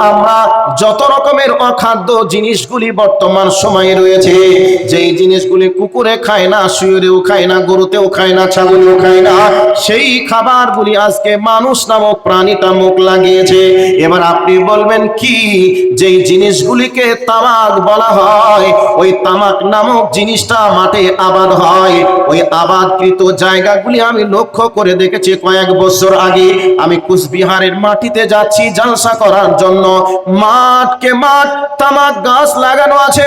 আমরা যত রকমের অখাদ্য জিনিসগুলি বর্তমান সময়ে রয়েছে, যেই জিনিসগুলি কুকুরে খায় না, শুয়োরেও খায় না, গরুতেও খায় না, ছাগলেও খায় না, সেই খাবারগুলি আজকে মানুষ নামক প্রাণীটা মুখ লাগিয়েছে। এবার আপনি বলবেন কি? যেই জিনিসগুলিকে তামাক বলা হয়, ওই তামাক নামক জিনিসটা মাঠে আবাদ হয়। ওই আবাদকৃত জায়গাগুলি আমি লক্ষ্য করে দেখেছি কয়েক বছর আগে। আমি কুচবিহারের মাটিতে যাচ্ছি জলসা করার জন্য। মাঠকে মাঠ, তামাক গাছ লাগানো আছে।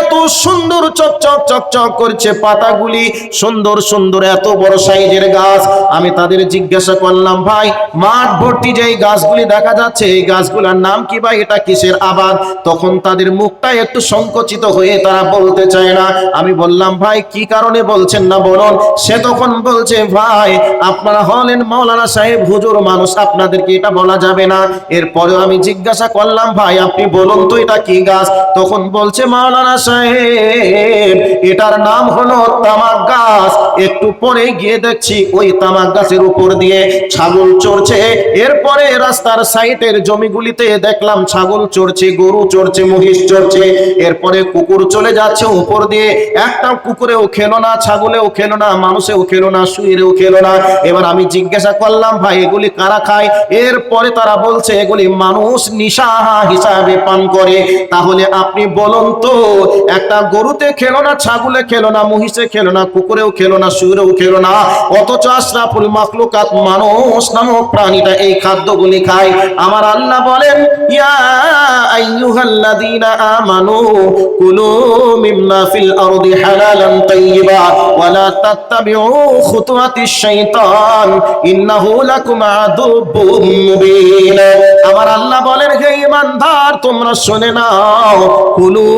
এত সুন্দর চকচক চকচক করছে পাতাগুলি। সুন্দর সুন্দর এত বড় সাইজের গাছ। আমি তাদের জিজ্ঞাসা করলাম, ভাই, মাঠ ভর্তি যে গাছগুলি দেখা যাচ্ছে, এই গাছগুলোর নাম কি ভাই? এটা কিসের আবাদ? তখন তাদের মুখটা একটু সংকুচিত হয়ে তারা বলতে চায় না। আমি বললাম, ভাই, কি কারণে বলছেন না বলুন? সে তখন বলছে, ভাই, আপনারা হলেন মৌলানা সাহেব, হুজুর মানুষ, আপনাদেরকে এটা বলা যাবে না। এরপরেও আমি জিজ্ঞাসা করলাম, ভাই আপনি বলুন তো এটা কি গাছ? তখন বলছে, মাওলানা সাহেব, এটার নাম হলো তামাক গাছ। একটু পরে গিয়ে দেখছি ওই তামাক গাছের উপর দিয়ে ছাগল চড়ছে। এরপরে রাস্তার সাইডের জমিগুলিতে দেখলাম ছাগল চড়ছে, গরু চড়ছে, মহিষ চড়ছে। এরপরে কুকুর চলে যাচ্ছে উপর দিয়ে। একটা কুকুরেও খেলো না, ছাগলেও খেলো না, মানুষেও খেলো না, শুয়েরও খেলো না। এবার আমি জিজ্ঞাসা করলাম, ভাই, এগুলি কারা খায়? এরপরে তারা বলছে, এগুলি মানুষ নিশা হিসাবে পান করে, তাহলে আপনি বলুন তো, একটা গরুতে খেলো না, ছাগলে খেলো না, মহিষে খেলো না, কুকুরেও খেলো না শুয়েও খেলো না, অথচ আশরাফুল মাখলুকাত মানুষ নামক প্রাণীটা এই খাদ্যগুলি খায়। আমার আল্লাহ বলেন, ইয়া আইয়ুহাল্লাযীনা আমানু কুলু মিম্মা ফিল আরদি হালালান তাইয়্যিবা ওয়া লা তাত্তাবিউ খুতুওয়াতিশ শাইতান, ইন্নাহু লাকুম আদুব্বুম মুবিন। আমার আল্লাহ বলেন, হে ঈমানদার তোমরা শুনে নাও, কুলু,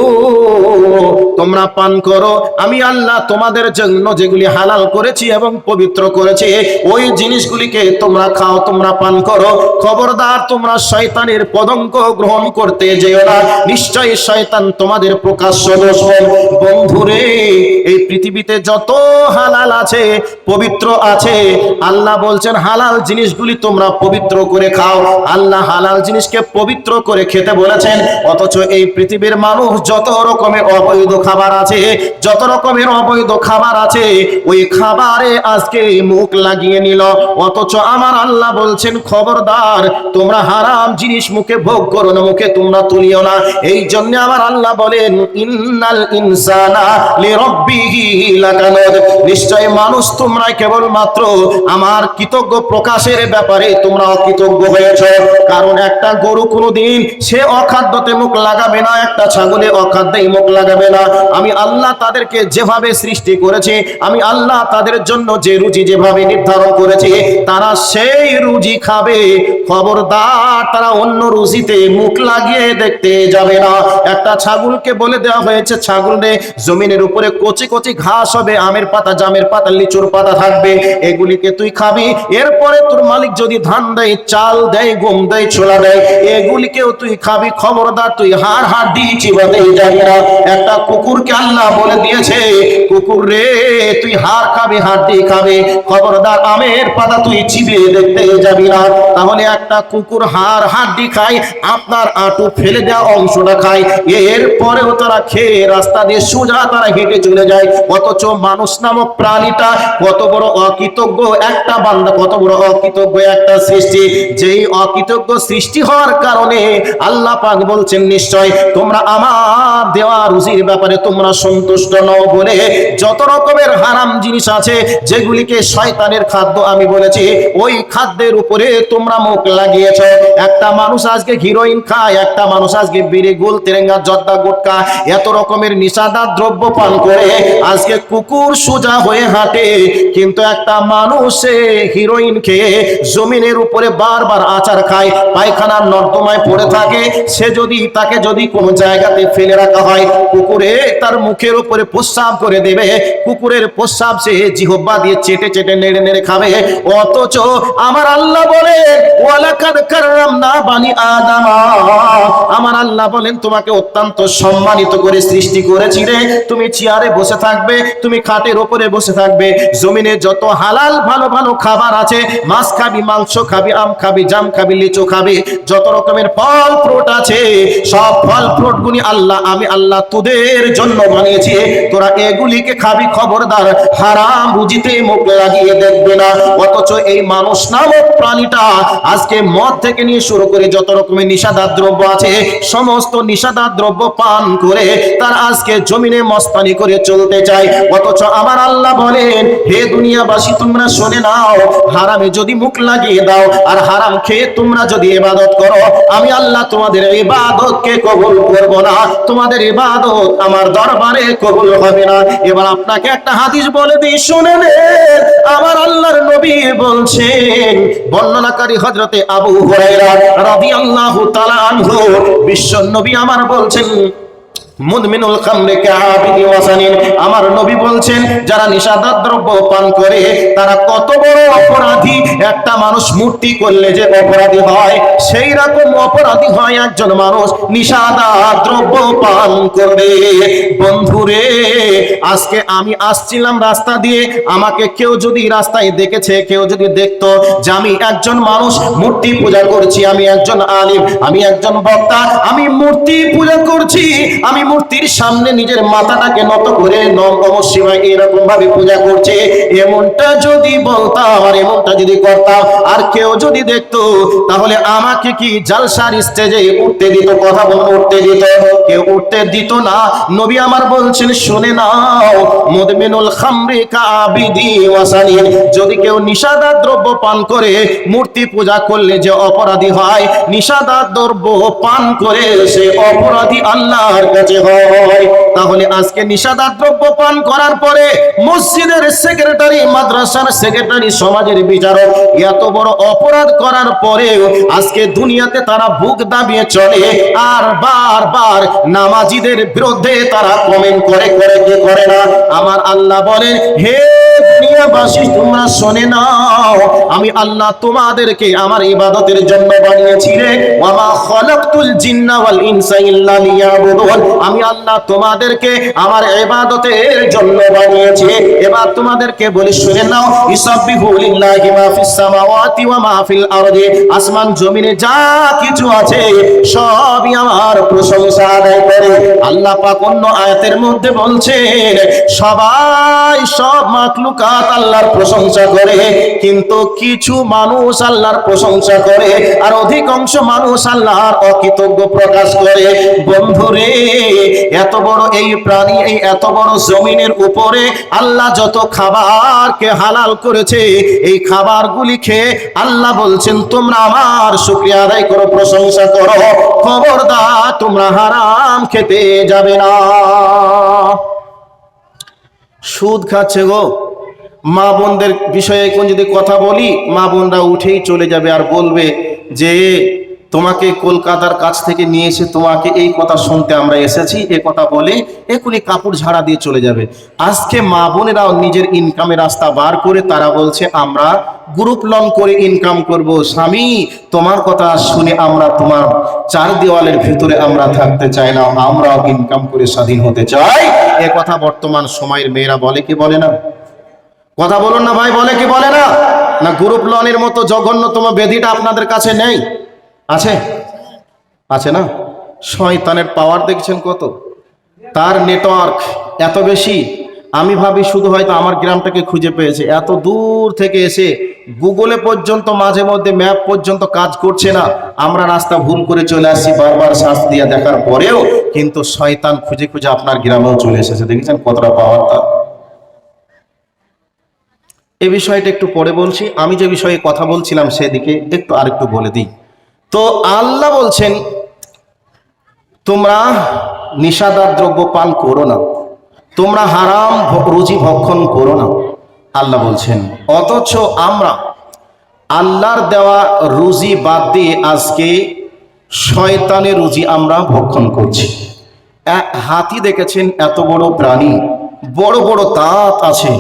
তোমরা পান করো। আমি আল্লাহ তোমাদের জন্য যেগুলি হালাল করেছি এবং পবিত্র করেছি, ওই জিনিসগুলিকে তোমরা খাও, তোমরা পান করো। খবরদার, তোমরা শয়তানের পদঙ্ক গ্রহণ করতে যেও না। নিশ্চয়ই শয়তান তোমাদের প্রকাশ্য দোষণ বন্ধুরে, এই পৃথিবীতে যত হালাল আছে, পবিত্র আছে, আল্লাহ বলছেন, হালাল জিনিসগুলি তোমরা পবিত্র করে খাও। আল্লাহ হালাল জিনিসকে পবিত্র করে খেতে বলেছেন, অথচ এই পৃথিবীর মানুষ যত রকমের অবৈধ খাবার আছে, যত রকমের অবৈধ খাবার আছে, ওই খাবারে আজকে মুখ লাগিয়ে নিল। অথচ আমার আল্লাহ বলছেন, খবরদার, তোমরা হারাম জিনিস মুখে ভোগ করো না, মুখে তোমরা তুলিও না। এই জন্য আমার আল্লাহ বলেন, ইন্নাল ইনসানা লিরাব্বিহি লাকানুদ। নিশ্চয় মানুষ তোমরা কেবল মাত্র আমার কৃতজ্ঞ প্রকাশের ব্যাপারে তোমরা অকৃতজ্ঞ হয়েছ। কারণ একটা গরু কোনোদিন সে অখাদ্যতে মুখ লাগাবে না, একটা ছাগলে অখাদ্যেই মুখ লাগাবে না। আমি আল্লাহ তাদেরকে যেভাবে সৃষ্টি করেছি, আমি আল্লাহ তাদের জন্য যে রুজি যেভাবে নির্ধারণ করেছি, তারা সেই রুজি খাবে। খবরদার, তারা অন্য রুজিতে মুখ লাগিয়ে দেখতে যাবে না। একটা ছাগলকে বলে দেওয়া হয়েছে, ছাগল জমিনের উপরে কচি কচি ঘাস হবে, আমের পাতা, জামের পাতা, লিচুর পাতা থাকবে। এগুলিকে তুই খাবি, এরপরে তোর মালিক যদি ধান দেয়, চাল দেয়, গম দেয়, ছোলা দেয়, এগুলিকেও তুই খাবি খবরদার, তুই হাড় হাড় দিয়ে চিবাতেই যাবি না। একটা কুকুরকে আল্লাহ বলে দিয়েছে, কুকুর রে, তুই হাড় খাবে, হাড় দিয়ে খাবে। খবরদার, আমের পাতা তুই চিবিয়ে দেখতে যাবি না। তাহলে একটা কুকুর হাড় হাড্ডি খায়, আপনার আঁটু ফেলে দেওয়া অংশটা খায়। এরপরেও তারা খেয়ে রাস্তা দিয়ে সোজা তারা হেঁটে চলে যায়। অথচ মানুষ নামক প্রাণীটা কত বড় অকৃতজ্ঞ একটা বান্দা, কত বড় অকৃতজ্ঞ একটা সৃষ্টি। যেই অকৃতজ্ঞ সৃষ্টি হওয়ার কারণে আল্লাহ পাক বলছেন নিশ্চয়, তোমরা আমার দেওয়া রুজির ব্যাপারে তোমরা সন্তুষ্ট নও বলে যত রকমের হারাম জিনিস আছে, যেগুলিকে শয়তানের খাদ্য আমি বলেছি, ওই খাদ্যের উপরে তোমরা মুখ লাগিয়েছ। একটা মানুষ আজকে হিরোইন খায়, একটা মানুষ আজকে বিড়ি, গোল, তেরেঙ্গা, জর্দা, গুটকা, এত রকমের নিশাদার দ্রব্য পান করে আজকে কুকুর সোজা হয়ে হাঁটে। কিন্তু একটা মানুষে হিরোইন খেয়ে জমিনের উপরে বারবার আচার খায়, পায়খানার নর্দমায় পড়ে থাকে সে যদি তাকে যদি কোনো জায়গাতে ফেলে রাখা হয়, কুকুরে তার মুখের উপরে প্রস্রাব করে দেবে। কুকুরের প্রস্রাব সে জিহব্বা দিয়ে চেটে চেটে নেড়ে নেড়ে খাবে। অথচ আমার আল্লাহ বলে আমার আল্লাহ বলেন, তোমাকে অত্যন্ত সম্মানিত করে সৃষ্টি করেছি রে। তুমি চেয়ারে বসে থাকবে, তুমি খাটের ওপরে বসে থাকবে। জমিনে যত হালাল, ভালো ভালো খাবার আছে, মাছ খাবি, মাংস খাবি, আম খাবি, জাম খাবি, লিচু খাবি, যত রকমের ফল ফ্রুট আছে, সব ফল ফ্রুট গুলি আল্লাহ, আমি আল্লাহ তোদের জন্য বানিয়েছি। তোরা এগুলিকে খাবি, খবরদার। হারাম রুজিতে মুখ লাগিয়ে দেখবে না। অথচ এই মানুষ নামক প্রাণীটা আজকে মদ থেকে নিয়ে শুরু করে যত রকমের নিষাদার দ্রব্য আছে, সমস্ত নিষাদার দ্রব্য পান করে তার আজকে জমিনে মস্তানি করে চলতে চায়। অথচ আমার আল্লাহ বলেন, হে দুনিয়াবাসী, তোমরা শুনে নাও, হারামে যদি মুখ লাগিয়ে দাও, আর হারাম খেয়ে তোমরা যদি ইবাদত করো, আমি আল্লাহ তোমাদের ইবাদতকে কবুল করব না? তোমাদের ইবাদত আমার দরবারে কবুল হবে না। এবার আপনাকে একটা হাদিস বলে দিই, শুনে আমার আল্লাহর নবী বলছেন, বর্ণনাকারী হযরতে আবু হুরায়রা রাদিয়াল্লাহু তাআলা আনহু, বিশ্ব নবী আমার বলছেন মুদমিনুল খামরে কাবিদি ওয়াসানিন আমার নবী বলছেন, যারা নিষাদার দ্রব্য পান করে, তারা কত বড় অপরাধী। একটা মানুষ মূর্তি করলে যে অপরাধী হয়, সেই রকম অপরাধী হয় একজন মানুষ, নিষাদার দ্রব্য পান করবে। বন্ধুরে, আজকে আমি আসছিলাম রাস্তা দিয়ে, আমাকে কেউ যদি রাস্তায় দেখেছে, কেউ যদি দেখতো যে আমি একজন মানুষ মূর্তি পূজা করছি, আমি একজন আলিম, আমি একজন বক্তা, আমি মূর্তি পূজা করছি, আমি মূর্তির সামনে নিজের মাথাটাকে নত করে নম শিবায় এরকম ভাবে পূজা করছে। এমনটা যদি বলতাম আর এমনটা যদি করতাম, আর কেউ যদি দেখতো তাহলে আমাকে কি জালসার স্টেজে উঠতে দিত, কথা বলতে উঠতে দিত? কেউ উঠতে দিত না। নবী আমার বলছেন, শুনে নাও, মুদমিনুল খামরি কাবিদি ওয়াসানিন, যদি কেউ নিষাদার দ্রব্য পান করে, মূর্তি পূজা করলে যে অপরাধী হয় নিষাদার দ্রব্য পান করে সে অপরাধী আল্লাহর কাছে হয়। তাহলে আজকে নিষাদার দ্রব্য পান করার পরে মসজিদের সেক্রেটারি মাদ্রাসার সেক্রেটারি সমাজের বিচারক, এত বড় অপরাধ করার পরেও আজকে দুনিয়াতে তারা বুক দাবিয়ে চলে, আর বারবার নামাজিদের বিরুদ্ধে তারা কমেন্ট করে করে কে করে না? আমার আল্লাহ বলেন, হে দুনিয়াবাসী, তোমরা শোনে নাও, আমি আল্লাহ তোমাদেরকে আমার ইবাদতের জন্য বানিয়েছি রে। ওয়ামা খলাকতুল জিন্না ওয়াল ইনসা ইল্লা লিয়াবুদুন। আমি আল্লাহ তোমাদেরকে আমার ইবাদতের জন্য বানিয়েছি। এবার তোমাদেরকে বলি শুনে নাও, ইসাব্বিহু লিল্লাহি মা ফিস সামাওয়াতি ওয়া মা ফিল আরদি। আসমান, জমিনে যা কিছু আছে, সবই আমার প্রশংসা আদায় করে। আল্লাহ পাক অন্য আয়াতের মধ্যে বলছেন, সবাই সব মাখলুকাত আল্লাহর প্রশংসা করে, কিন্তু কিছু মানুষ আল্লাহর প্রশংসা করে, আর অধিকাংশ মানুষ আল্লাহর অকৃতজ্ঞ প্রকাশ করে। বন্ধুরে, এত বড় এই প্রাণী, এই এত বড় জমিনের উপরে আল্লাহ যত খাবারকে হালাল করেছে, এই খাবারগুলি খেয়ে আল্লাহ বলছেন তোমরা আমার শুক্রিয়া আদায় করো, প্রশংসা করো। খবরদার, তোমরা হারাম খেতে যাবে না। সুদ খাচ্ছে গো। মা বোনদের বিষয়ে কোন যদি কথা বলি, মা বোনরা উঠেই চলে যাবে আর বলবে যে তোমাকে কলকাতার কাছ থেকে নিয়ে এসে তোমাকে এই কথা শুনতে আমরা এসেছি, এ কথা বলে এখনই কাপড় ঝাড়া দিয়ে চলে যাবে। আজকে মা বোনেরাও নিজের ইনকামের রাস্তা বার করে তারা বলছে, আমরা গ্রুপ লং করে ইনকাম করব। স্বামী, তোমার কথা শুনে আমরা তোমার চার দেওয়ালের ভিতরে আমরা থাকতে চাই না, আমরাও ইনকাম করে স্বাধীন হতে চাই। এ কথা বর্তমান সময়ের মেয়েরা বলে কি বলে না? কথা বলুন না ভাই, বলে কি বলে না? না গ্রুপ লনের মতো জঘন্যতম বেধিটা আপনাদের কাছে নেই? আছে? আছে না? শয়তানের পাওয়ার দেখছেন কত? তার নেটওয়ার্ক এত বেশি, আমি ভাবি শুধু হয়তো আমার গ্রামটাকে খুঁজে পেয়েছে। এত দূর থেকে এসে গুগলে পর্যন্ত, মাঝে মধ্যে ম্যাপ পর্যন্ত কাজ করছে না। আমরা রাস্তা ভুল করে চলে আসছি, বারবার শ্বাস দিয়ে দেখার পরেও কিন্তু শয়তান খুঁজে খুঁজে আপনার গ্রামেও চলে এসেছে। দেখেছেন কতটা পাওয়ার তার? এ বিষয়টা একটু পরে বলছি। আমি যে বিষয়ে কথা বলছিলাম সেদিকে একটু আরেকটু বলে দিই। তো আল্লাহ বলছেন, তোমরা নিষাদার দ্রব্য পান করো না। তোমরা হারাম রুজি ভক্ষণ করো না, আল্লাহ বলছেন। অথচ আমরা আল্লাহর দেওয়া রুজি বাদ দিয়ে আজকে শয়তানের রুজি আমরা ভক্ষণ করছি। হাতি দেখেছেন এত বড় প্রাণী, বড় বড় দাঁত আছে।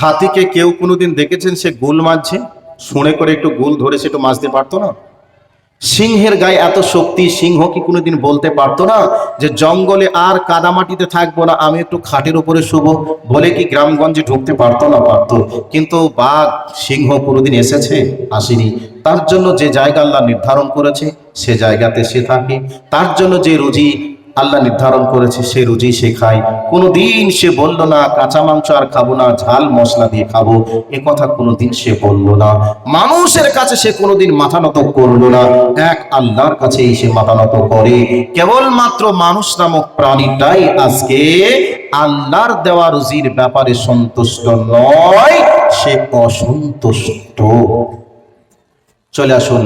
হাতিকে কেউ কোনোদিন দেখেছেন সে গোল মারছে? শুনে করে একটু গোল ধরে সে একটু মাছতে পারতো না? সিংহের গায়ে এত শক্তি, সিংহ কি কোনোদিন বলতে পারতো না যে জঙ্গলে আর কাদামাটিতে থাকব না, আমি একটু খাটের উপরে শুভ বলে কি গ্রামগঞ্জে ঢুকতে পারতো না পারতো। কিন্তু বাঘ, সিংহ কোনোদিন এসেছে? আসেনি। তার জন্য যে জায়গা আল্লাহ নির্ধারণ করেছে, সে জায়গাতে সে থাকে। তার জন্য যে রুজি আল্লাহ নির্ধারণ করেছে, সে রুজি সে খায়। কোনোদিন সে বলল না, কাঁচা মাংস আর খাব না, ঝাল মশলা দিয়ে খাব। এ কথা কোনোদিন সে বলল না। মানুষের কাছে সে কোনোদিন মাথা নত করল না। এক আল্লাহর কাছে সে মাথা নত করে। কেবলমাত্র মানুষ নামক প্রাণীটাই আজকে আল্লাহর দেওয়া রুজির ব্যাপারে সন্তুষ্ট নয়, সে অসন্তুষ্ট। চলে আসুন।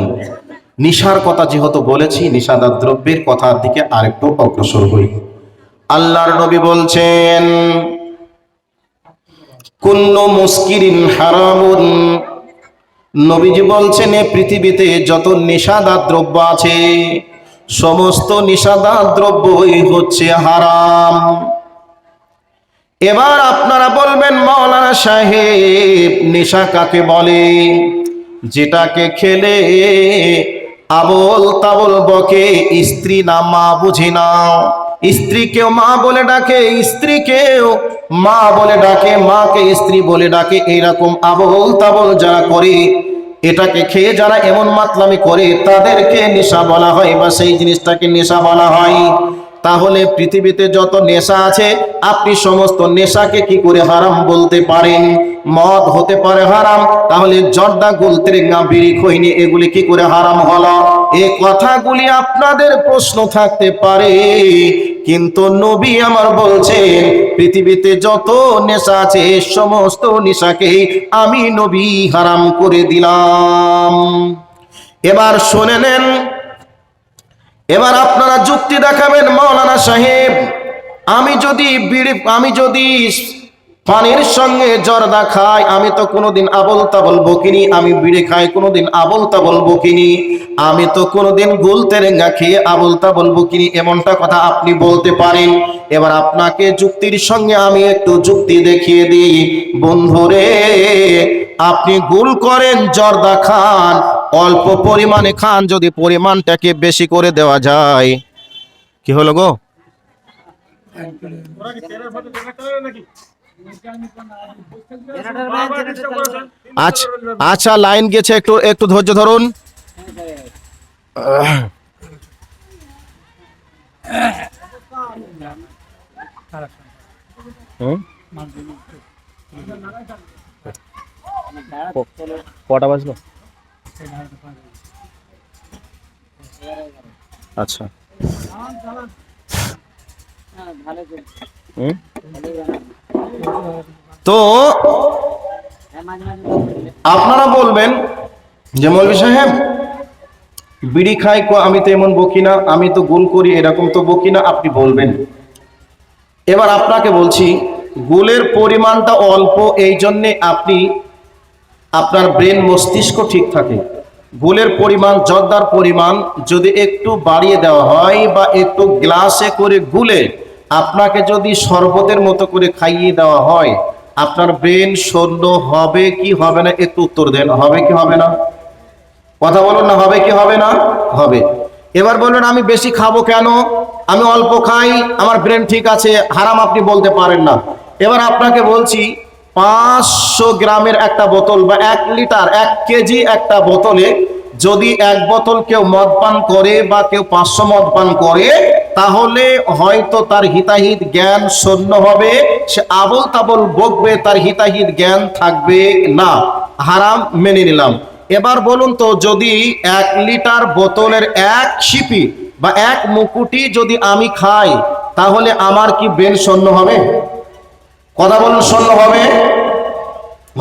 নিশার কথা যেহেতু বলেছি, নিশাদার দ্রব্যের কথার দিকে আরেকটু অগ্রসর হই। আল্লাহর নবী বলছেন, কুল্লু মুস্কিরিন হারামুন। নবীজি বলছেন, এ পৃথিবীতে যত নিষাদার দ্রব্য আছে, সমস্ত নিষাদার দ্রব্যই হচ্ছে হারাম। এবার আপনারা বলবেন, মাওলানা সাহেব, নেশা কাকে বলে? যেটাকে খেলে আবল তাবল বকে, স্ত্রী না মা বুঝি না। স্ত্রীকেও মা বলে ডাকে, স্ত্রীকেও মা বলে ডাকে, মাকে স্ত্রী বলে ডাকে এইরকম আবল তাবল যারা করে, এটাকে খেয়ে যারা এমন মাতলামি করে, তাদেরকে নেশা বলা হয় বা সেই জিনিসটাকে নেশা বলা হয়। তাহলে পৃথিবীতে যত নেশা আছে, আপনি সমস্ত নেশাকে কি করে হারাম বলতে পারেন? মদ হতে পারে হারাম, তাহলে জর্দা, গুলতেরেঙ্গা, বিড়ি, খৈনি, এগুলি কি করে হারাম হলো? এ কথাগুলি আপনাদের প্রশ্ন থাকতে পারে। কিন্তু নবী আমার বলছেন, পৃথিবীতে যত নেশা আছে, সমস্ত নেশাকে আমি নবী হারাম করে দিলাম। এবার শুনে নেন এবার আপনারা যুক্তি দেখাবেন, মাওলানা সাহেব, আমি যদি বিড়ি, আমি যদি পানির সঙ্গে জর্দা খাই, আমি তো কোনোদিন আবল তাবল বকিনি, আমি বিড়ি খাই, কোনোদিন আবল তাবল বকিনি, আমি তো কোনোদিন গুল তেরেঙ্গা খেয়ে আবল তাবল বকিনি, এমনটা কথা আপনি বলতে পারেন। এবার আপনাকে যুক্তির সঙ্গে আমি একটু যুক্তি দেখিয়ে দিই। বন্ধুরে, আপনি গুল করেন, জর্দা খান অল্প পরিমাণে খান, যদি পরিমাণটাকে বেশি করে দেওয়া যায়। কি হলো গো? আচ্ছা আচ্ছা লাইন গেছে, একটু একটু ধৈর্য ধরুন? কটা বাজলো? আচ্ছা। তো আপনারা বলবেন যে মৌলভী সাহেব, বিড়ি খাই আমি তো এমন বকি না, আমি তো গুল করি, এরকম তো বকি না, আপনি বলবেন। এবার আপনাকে বলছি, গুলের পরিমাণটা অল্প, এই জন্যে আপনি আপনার ব্রেন মস্তিষ্ক ঠিক থাকে। গুলের পরিমাণ, জর্দার পরিমাণ যদি একটু বাড়িয়ে দেওয়া হয় বা একটু গ্লাসে করে গুলে আপনাকে যদি শরবতের মতো করে খাইয়ে দেওয়া হয়, আপনার ব্রেন শূন্য হবে কি হবে না একটু উত্তর দেন। হবে কি হবে না? কথা বলুন না, হবে কি হবে না? হবে। এবার বলুন, আমি বেশি খাব কেন? আমি অল্প খাই, আমার ব্রেন ঠিক আছে, হারাম আপনি বলতে পারেন না। এবার আপনাকে বলছি পাঁচশো গ্রামের একটা বোতল বা এক লিটার, এক কেজি একটা বোতলে যদি এক বোতল কেউ মদ পান করে বা কেউ পাঁচশো মদ পান করে, তাহলে হয়তো তার হিতাহিত জ্ঞান শূন্য হবে। সে আবল তাবল বকবে, তার হিতাহিত জ্ঞান থাকবে না। হারাম মেনে নিলাম। এবার বলুন তো, যদি এক লিটার বোতলের এক শিপি বা এক মুকুটি যদি আমি খাই, তাহলে আমার কি ব্রেন শূন্য হবে? কথা বলুন, শূন্য হবে।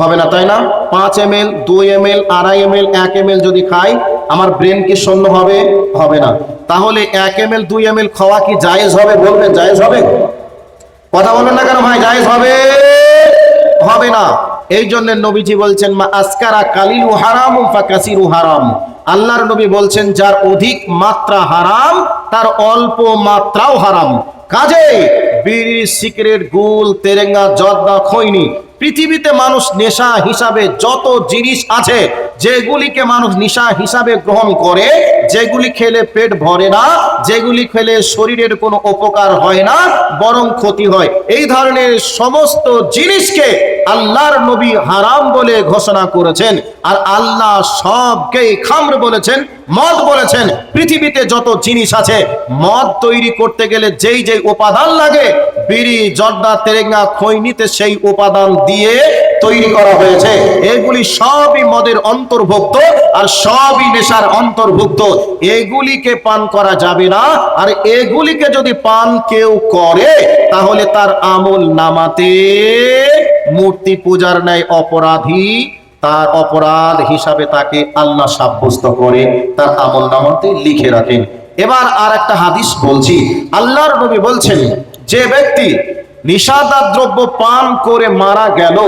হবে না, তাই না? পাঁচ এম এল দুই এম এল আড়াই এম এল এক এম এল যদি খাই, আমার ব্রেন কি শূন্য হবে? হবে না। তাহলে এক এম এল দুই এম এল খাওয়া কি জায়েজ হবে? বলবেন, জায়েজ হবে? কথা বলেন না কেন ভাই, জায়েজ হবে? হবে না। এই জন্য নবীজি বলছেন, মা আসকারা কালিলু হারাম ফাকাসিরু হারাম। আল্লাহর নবী বলছেন, যার অধিক মাত্রা হারাম, তার অল্প মাত্রাও হারাম। কাজে বিড়ি সিগারেট গুল তেরেঙ্গা জর্দা খৈনি পৃথিবীতে মানুষ নেশা হিসাবে যত জিনিস আছে যেগুলিকে মানুষ নিশা হিসাবে গ্রহণ করে, যেগুলি খেলে পেট ভরে না, যেগুলি খেলে শরীরের কোনো উপকার হয় না, বরং ক্ষতি হয়। এই ধরনের সমস্ত জিনিসকে আল্লাহর নবী হারাম বলে ঘোষণা করেছেন। আর আল্লাহ সবকেই খামর বলেছেন, মদ বলেছেন। পৃথিবীতে যত জিনিস আছে, মদ তৈরি করতে গেলে যেই যেই উপাদান লাগে, বিড়ি, জর্দা, তেরেঙ্গা, খৈনিতে সেই উপাদান দিয়ে তৈরি করা হয়েছে। এগুলি সবই মদের অন্তর্ভুক্ত, আর সবই নেশার অন্তর্ভুক্ত। এগুলিকে পান করা যাবে না, আর এগুলিকে যদি পান কেউ করে, তাহলে তার আমল নামাতে মূর্তি পূজার ন্যায় অপরাধী, তার অপরাধ হিসাবে তাকে আল্লাহ সাব্যস্ত করে, তার আমল নামাতে লিখে রাখেন। এবার আর একটা হাদিস বলছি। আল্লাহর নবী বলছেন, যে ব্যক্তি নিষাদার দ্রব্য পান করে মারা গেল,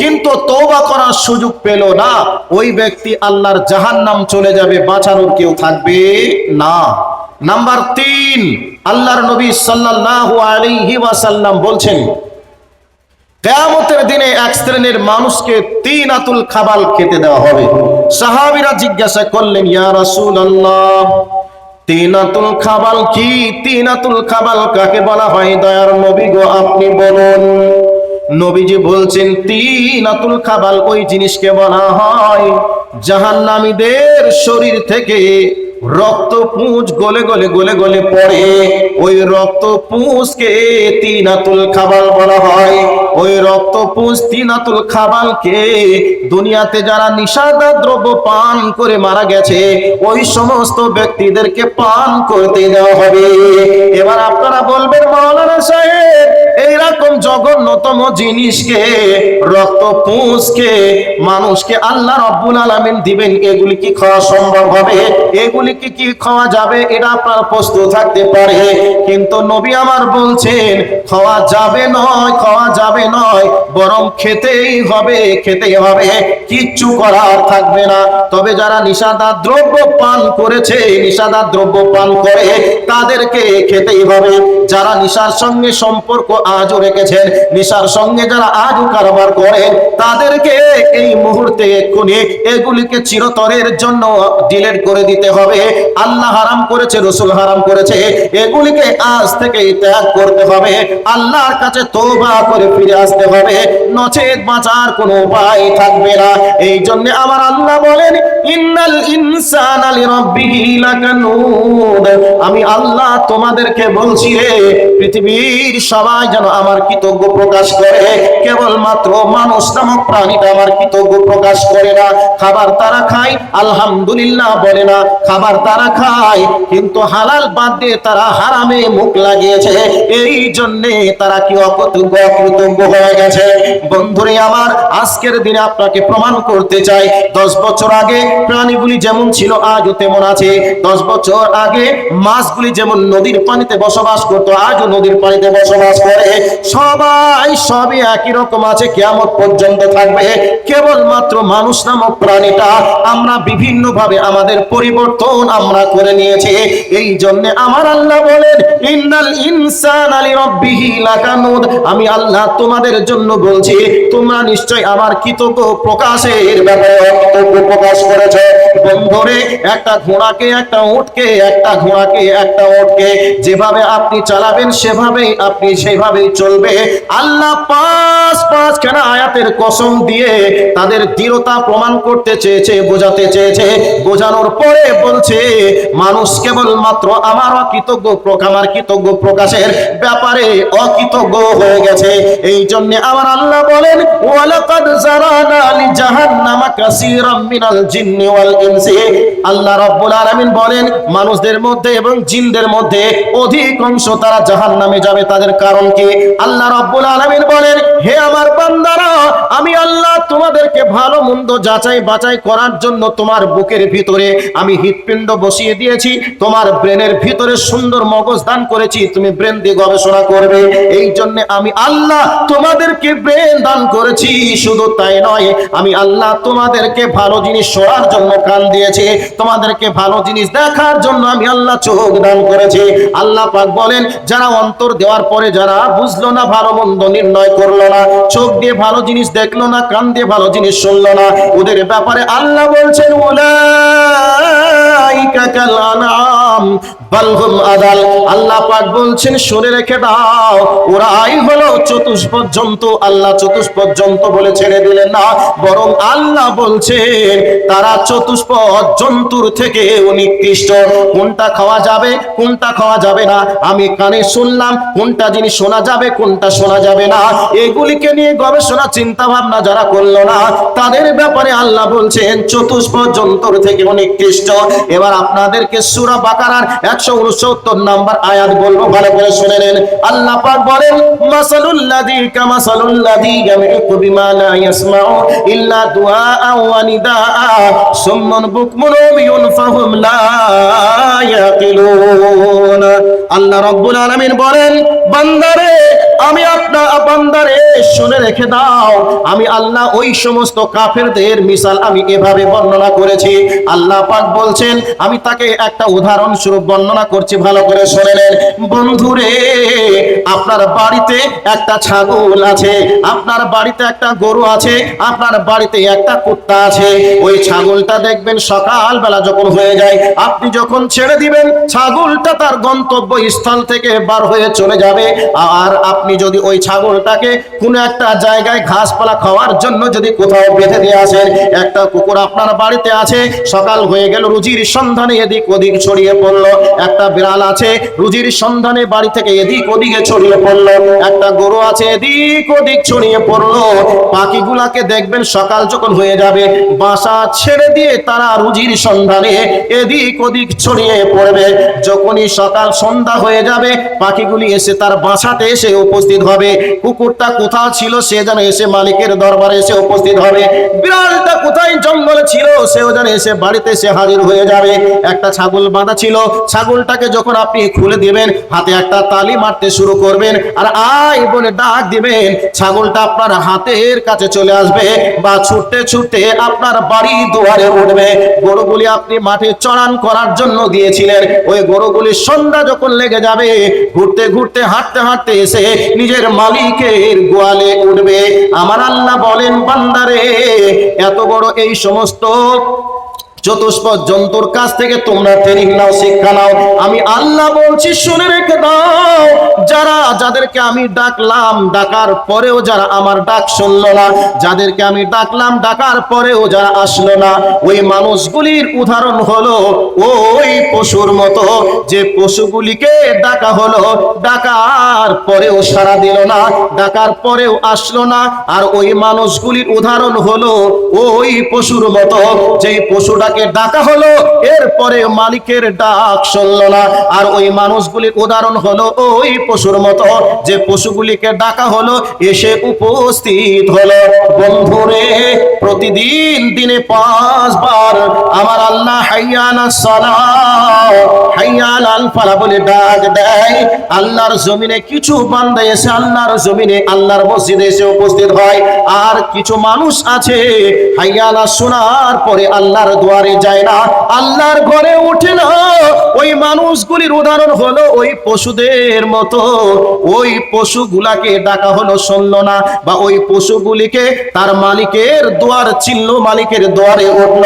কিন্তু তৌবা করার সুযোগ পেল না। ওই ব্যক্তি আল্লাহর জাহান নাম চলে যাবে, বাঁচানোর কেউ থাকবে না। নাম্বার তিন, আল্লাহর নবী সাল্লাল্লাহু আলাইহি ওয়াসাল্লাম বলছেন, কেয়ামতের দিনে এক শ্রেণির মানুষকে তিন আতুল খাবাল খেতে দেওয়া হবে। সাহাবিরা জিজ্ঞাসা করলেন, ইয়া রাসূলুল্লাহ তিন আতুল খাবাল কি? তিনাতুল খাবাল কাকে বলা হয়? দয়ার নবী গো, আপনি বলুন। নবীজি বলছেন, তিনাতুল খাবাল ওই জিনিসকে বলা হয়, জাহান্নামীদের শরীর থেকে রক্ত পুঁজ গলে গলে গলে গলে পড়ে। ওই রক্ত পুঁজকে তিনাতুল খাবাল বলা হয়। ওই রক্ত পুঁজ তিনাতুল খাবালকে দুনিয়াতে যারা নিষাদা দ্রব্য পান করে মারা গেছে, ওই সমস্ত ব্যক্তিদেরকে পান করতে দেওয়া হবে। এবার আপনারা বলবেন, মাওলানা সাহেব এইরকম জঘন্যতম জিনিসকে, রক্ত পুঁজকে মানুষকে আল্লাহ রব্বুল আলামিন দিবেন, এগুলি কি খাওয়া সম্ভব হবে? এগুলি কি কি খাওয়া যাবে? এটা আপনার প্রশ্ন থাকতে পারে। কিন্তু নবী আমার বলছেন, খাওয়া যাবে নয়, খাওয়া যাবে নয়, বরং খেতেই হবে খেতেই হবে। কিচ্ছু করার থাকবে না। তবে যারা নিষাদার দ্রব্য পান করেছে নিষাদার দ্রব্য পান করে, তাদেরকে খেতেই হবে। যারা নিশার সঙ্গে সম্পর্ক আজও রেখেছেন। নিশার সঙ্গে যারা আজও কারবার করেন, তাদেরকে এই মুহূর্তে এক্ষুনি এগুলিকে চিরতরের জন্য ডিলেট করে দিতে হবে। আল্লাহ হারাম করেছে, রসুল হারাম করেছে। এগুলিকে আজ থেকে ত্যাগ করতে হবে। আল্লাহর কাছে তোবা করে ফিরে আসতে হবে। নচেত বাঁচার কোনো উপায় থাকবে না। এই জন্য আমার আল্লাহ বলেন, ইন্নাল ইনসান আলী রব্বিহি লাকানুদ আমি আল্লাহ তোমাদেরকে বলছি রে, পৃথিবীর সবাই যেন আমার কৃতজ্ঞ প্রকাশ করে। কেবলমাত্র মানুষ নামক প্রাণীটা আমার কৃতজ্ঞ প্রকাশ করে না। খাবার তারা খায়, আলহামদুলিল্লাহ বলে না। খাবার তারা খায়, কিন্তু হালাল বাদ দিয়ে তারা হারামে মুখ লাগিয়েছে। এই জন্যে তারা কি অকৃতজ্ঞ অকৃতজ্ঞ হয়ে গেছে। বন্ধুরে আমার, আজকের দিনে আপনাকে প্রমাণ করতে চাই। দশ বছর আগে প্রাণীগুলি যেমন ছিল, আজও তেমন আছে। দশ বছর আগে মাছগুলি যেমন নদীর পানিতে বসবাস করতো, আজও নদীর পানিতে বসবাস করে। সবাই সবই একই রকম আছে কেমন পর্যন্ত থাকবে। কেবলমাত্র মানুষ নামক প্রাণীটা আমরা বিভিন্ন ভাবে আমাদের পরিবর্তন আমরা করে নিয়েছি। এই জন্য আমার আল্লাহ বলেন, ইন্নাল ইনসান আলী রব্বিহি লাকানুদ। আমি আল্লাহ তোমাদের জন্য বলছি, তোমরা নিশ্চয় আমার কৃতজ্ঞ প্রকাশের ব্যাপারে কৃতজ্ঞ প্রকাশ করেছে। বন্ধুরে, একটা ঘোড়াকে, একটা উটকে, একটা ঘোড়াকে, একটা উটকে যেভাবে আপনি চালাবেন, সেভাবেই আপনি সেভাবেই চলবে। আল্লাহ পাঁচ পাঁচ খানা আয়াতের কসম দিয়ে তাদের দৃঢ়তা প্রমাণ করতে চেয়েছে, বোঝাতে চেয়েছে। বোঝানোর পরে বলছে, মানুষ কেবল মাত্র আমার অকৃতজ্ঞ আমার কৃতজ্ঞ প্রকাশের ব্যাপারে অকৃতজ্ঞ হয়ে গেছে। এই জন্য আমার আল্লাহ বলেন, ওয়ালাকাদ জারানা লি জাহান্নামা কাসীরাম মিনাল জিন্নি ওয়াল ইনসি। আল্লাহ রাব্বুল আলামিন বলেন, মানুষদের মধ্যে এবং জিনদের মধ্যে অধিকাংশ তারা জাহান্নামে যাবে। তাদের কারণ কি আল্লাহ রাব্বুল আলামিন বলেন, হে আমার বান্দারা, আমি আল্লাহ তোমাদেরকে ভালো মন্দ যাচাই বাছাই করার জন্য তোমার বুকের ভিতরে আমি হৃৎপিণ্ড বসিয়ে দিয়েছি, তোমার ব্রেনের ভিতরে সুন্দর মগজ দান করেছি, তুমি ব্রেন দিয়ে গবেষণা করবে। এই জন্য আমি আল্লাহ তোমাদেরকে ব্রেন দান করেছি, শুধু তাই নয়, আমি আল্লাহ তোমাদেরকে ভালো জিনিস শোনার জন্য কান দিয়েছি, তোমাদেরকে ভালো জিনিস দেখার জন্য আমি আল্লাহ চোখ দান করেছি। আল্লাহ পাক বলেন, যারা অন্তর দেওয়ার পরে যারা বুঝলো না, ভালো মন্দ নির্ণয় করল না, চোখ দিয়ে ভালো জিনিস দেখল না, কান দিয়ে ভালো জিনিস শুনলো না। ওদের ব্যাপারে আল্লাহ বলছেন ছেড়ে দিলেন না, বরং আল্লাহ বলছেন, তারা জন্তুর থেকে কোনটা খাওয়া যাবে, কোনটা খাওয়া যাবে না, আমি কানে শুনলাম, কোনটা জিনিস শোনা যাবে, কোনটা শোনা যাবে না? এগুলিকে নিয়ে গবেষণা চিন্তা ভাবনা যারা করল না, তাদের ব্যাপারে আল্লাহ বলছেন চতুষ্পদ জন্তুর থেকে নিকৃষ্ট এবার আপনাদেরকে সুরা বাকারার একশো উনসত্তর নাম্বার আয়াত বলব, ভালো করে শুনে নেন। আল্লাহ পাক বলেন, মাসালুল্লাযী কামাসালুল্লাযী ইয়ামিকু আল্লাহ রাব্বুল আলামিন বলেন, বান্দারে Yeah. আমি আপনার বান্দারে শুনে রেখে দাও। আমি আল্লাহ ওই সমস্ত কাফেরদের মিসাল আমি এভাবে বর্ণনা করেছি। আল্লাহ পাক বলছেন, আমি তাকে একটা উদাহরণ স্বরূপ বর্ণনা করছি, ভালো করে শুনে নেন। বন্ধুরে, আপনার বাড়িতে একটা ছাগল আছে, আপনার বাড়িতে একটা গরু আছে, আপনার বাড়িতে একটা কুত্তা আছে। ওই ছাগলটা দেখবেন সকালবেলা যখন হয়ে যায়, আপনি যখন ছেড়ে দিবেন, ছাগলটা তার গন্তব্য স্থল থেকে বার হয়ে চলে যাবে। আর আপনি যদি ওই ছাগলটাকে কোনো একটা জায়গায় ঘাসপালা খাওয়ার জন্য যদি কোথাও বেঁধে দিয়ে আসেন, একটা কুকুর আপনার বাড়িতে আছে, সকাল হয়ে গেল, রুজির সন্ধানে এদিক ওদিক ছড়িয়ে পড়ল, একটা বিড়াল আছে, রুজির সন্ধানে বাড়ি থেকে এদিক ওদিকে ছড়িয়ে পড়ল, একটা গরু আছে, এদিক ওদিক ছড়িয়ে পড়ল। পাখিগুলাকে দেখবেন সকাল যখন হয়ে যাবে, বাসা ছেড়ে দিয়ে তারা রুজির সন্ধানে এদিক ওদিক ছড়িয়ে পড়বে। যখনই সকাল সন্ধ্যা হয়ে যাবে, পাখিগুলি এসে তার বাসাতে এসে উপস্থিত হবে। কুকুরটা কোথাও ছিল? সে যেন এসে মালিকের দরবারে এসে উপস্থিত হবে। বিড়ালটা কোথায়? জঙ্গলে ছিল। সেও যেন এসে বাড়িতে এসে হাজির হয়ে যাবে। একটা ছাগল বাঁধা ছিল। ছাগলটাকে যখন আপনি খুলে দিবেন, হাতে একটা তালি মারতে শুরু করবেন আর আয় বলে ডাক দিবেন, ছাগলটা আপনার হাতের কাছে চলে আসবে বা ছুটতে ছুটতে আপনার বাড়ি দুয়ারে উঠবে। গরুগুলি আপনি মাঠে চড়ান করার জন্য দিয়েছিলেন। ওই গরুগুলি সন্ধ্যা যখন লেগে যাবে, ঘুরতে ঘুরতে, হাঁটতে হাঁটতে এসে নিজের মালিকের গোয়ালে উঠবে। আমার আল্লাহ বলেন বান্দারে এত বড় এই সমস্ত চতুষ্পদ জন্তুর কাছ থেকে তোমরা ট্রেনিং নাও, শিক্ষা নাও, আমি আল্লাহ বলছি, শুনে রেখে দাও। যারা, যাদেরকে আমি ডাকলাম, ডাকার পরেও যারা আমার ডাক শুনলো না, যাদেরকে আমি ডাকলাম, ডাকার পরেও যারা আসলো না, ওই মানুষগুলির উদাহরণ হলো, ওই পশুর মতো, যে পশুগুলিকে ডাকা হলো, ডাকার পরেও সাড়া দিল না, ডাকার পরেও আসলো না, আর ওই মানুষগুলির উদাহরণ হলো, ওই পশুর মতো, যেই পশুটাকে ডাকা হলো। এরপরে মালিকের ডাক শুনল না। আর ওই মানুষগুলির উদাহরণ হলো ওই পশুর মতো। যে পশুগুলিকে ডাকা হলো, এসে উপস্থিত হলো। বন্ধুরে, প্রতিদিন দিনে পাঁচবার আমার আল্লাহ হাইয়ানা সালাহ হাইয়াল আল ফালা বলে ডাক দেয়। আল্লাহর জমিনে কিছু বান্দা এসে আল্লাহর জমিনে, আল্লাহর মসজিদে এসে উপস্থিত হয়। আর কিছু মানুষ আছে হাইয়ালা শোনার পরে আল্লাহর দুয়ারে যায় না, আল্লাহর ঘরে উঠে না। ওই মানুষগুলির উদাহরণ হলো ওই পশুদের মতো। ওই পশুগুলাকে ডাকা হলো শুনল না, বা ওই পশুগুলিকে তার মালিকের দুয়ার, চিহ্ন মালিকের দুয়ারে উঠল।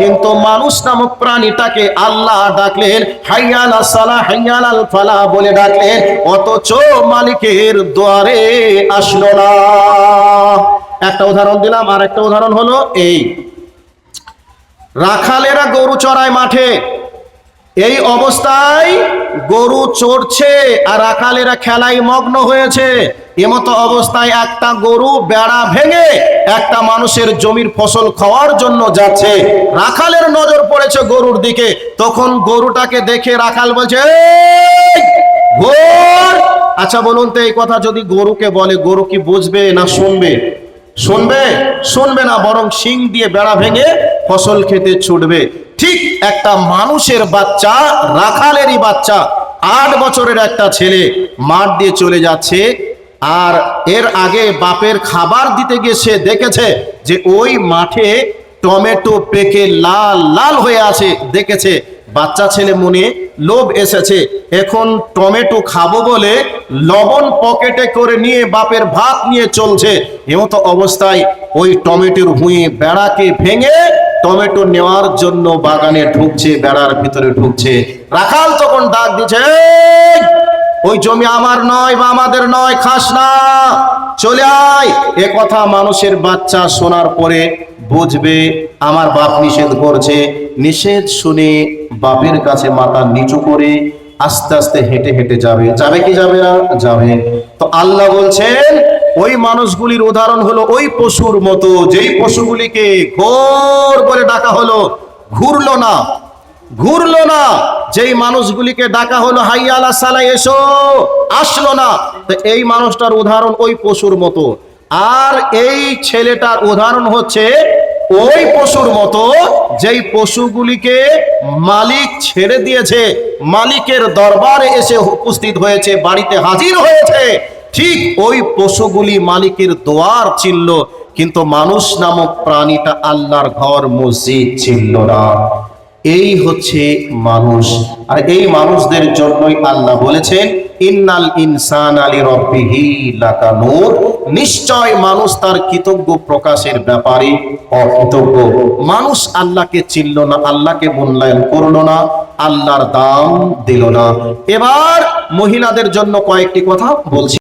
কিন্তু মানুষ নামক প্রাণীটাকে আল্লাহ ডাকলেন, হাইয়াল সালা হাইয়াল আল ফালা বলে ডাকলেন। অথচ মালিকের দুয়ারে আসলো না। একটা উদাহরণ দিলাম আর একটা উদাহরণ হলো এই। রাখালেরা গরু চড়ায় মাঠে। এই অবস্থায় গরু চড়ছে আর রাখালেরা খেলায় মগ্ন হয়েছে। এমতো অবস্থায় একটা গরু বেড়া ভেঙে একটা মানুষের জমির ফসল খাওয়ার জন্য যাচ্ছে। রাখালের নজর পড়েছে গরুর দিকে। তখন গরুটাকে দেখে রাখাল বলছে "এই, ঘোর! আচ্ছা বলুন তো এই কথা যদি গরুকে বলে গরু কি বুঝবে না শুনবে? শুনবে? শুনবে না বরং শিং দিয়ে বেড়া ভেঙে ফসল খেতে ছুটবে। ঠিক একটা মানুষের বাচ্চা, রাখালেরই বাচ্চা, আট বছরের একটা ছেলে মাঠ দিয়ে চলে যাচ্ছে আর এর আগে বাপের খাবার দিতে গিয়ে সে দেখেছে যে ওই মাঠে টমেটো পেকে লাল লাল হয়ে আছে। দেখেছে, বাচ্চা ছেলে মনে লোভ এসেছে। এখন টমেটো খাব বলে লবণ পকেটে করে নিয়ে বাপের ভাত নিয়ে চলছে। এমতো অবস্থায় ওই টমেটোর ভুঁয়ে বেড়াকে ভেঙে টমেটো নেওয়ার জন্য বাগানে ঢুকছে বেড়ার ভিতরে ঢুকছে। রাখাল তখন ডাক "এই, ওই জমি আমার নয় বা আমাদের নয় খাস না। চলে আয়। এ কথা মানুষের বাচ্চা শোনার পরে বুঝবে আমার বাপ নিষেধ করছে। নিষেধ শুনে বাপের কাছে মাথা নিচু করে আস্তে আস্তে হেঁটে হেঁটে যাবে। যাবে কি যাবে না? যাবে। তো আল্লাহ বলছেন ওই মানুষগুলির উদাহরণ হলো ওই পশুর মতো। যেই পশুগুলিকে ঘোর বলে ডাকা হলো, ঘুরলো না ঘুরলো না। যেই মানুষগুলিকে ডাকা হলো হাইয়ালা সালাই এসো, আসলো না। তো এই মানুষটার উদাহরণ ওই পশুর মতো। আর এই ছেলেটার উদাহরণ হচ্ছে ওই পশুর মতো, যেই পশুগুলিকে মালিক ছেড়ে দিয়েছে, মালিকের দরবারে এসে উপস্থিত হয়েছে, বাড়িতে হাজির হয়েছে। ঠিক ওই পশুগুলি মালিকের দোয়ার ছিল, কিন্তু মানুষ নামক প্রাণীটা আল্লাহর ঘর মসজিদ ছিল না। এই হচ্ছে মানুষ। আর এই মানুষদের জন্যই আল্লাহ বলেছেন, ইন্নাল ইনসান আলী রব্বিহি লাকানুর নিশ্চয় মানুষ তার কৃতজ্ঞ প্রকাশের ব্যাপারে অকৃতজ্ঞ। মানুষ আল্লাহকে চিনল না, আল্লাহকে মূল্যায়ন করল না, আল্লাহর দাম দিল না। এবার মহিলাদের জন্য কয়েকটি কথা বলছি।